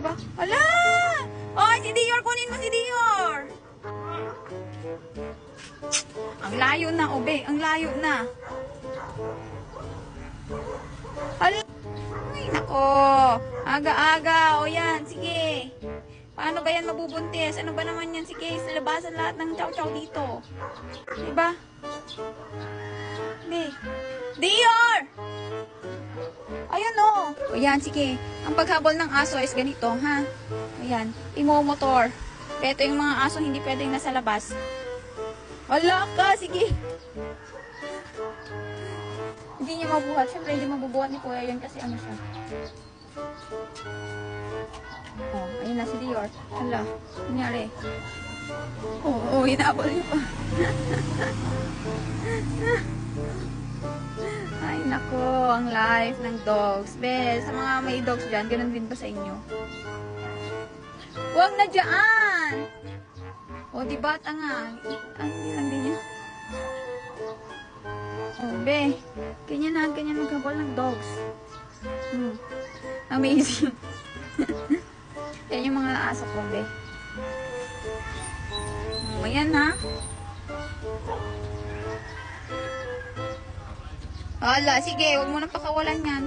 Diba? Ala! Oy, si Dior, kunin mo si Dior! Ang layo na, obe. Ang layo na. Ala! Ay, nako. Aga-aga. O yan, sige. Paano ba yan mabubuntis? Ano ba naman yan? Sige, sa labasan lahat ng chow-chow dito. Diba? Di. Dior! Ayan sige. Ang paghabol ng aso is ganito, ha? Ayan. Imo-motor. Pero ito yung mga aso hindi pwedeng nasa labas. Wala ka, sige. Hindi niya mabuhat. Siyempre, hindi mabubuhat ni Kuya yun kasi ano siya. Oh, ayun na si Dior. Hala, nangyari. Oo, oh, hinabol niya pa. Ay, nako, ang life ng dogs. Be, sa mga may dogs dyan, ganun din ba sa inyo? Huwag na dyan! O, di ba, tanga? Ano lang din yan? O, be, ganyan na, ganyan maghabol ng dogs. Hmm. Amazing. yan yung mga aso ko, be. O, yan ha. Ala, sige, huwag mo nang pakawalan yan.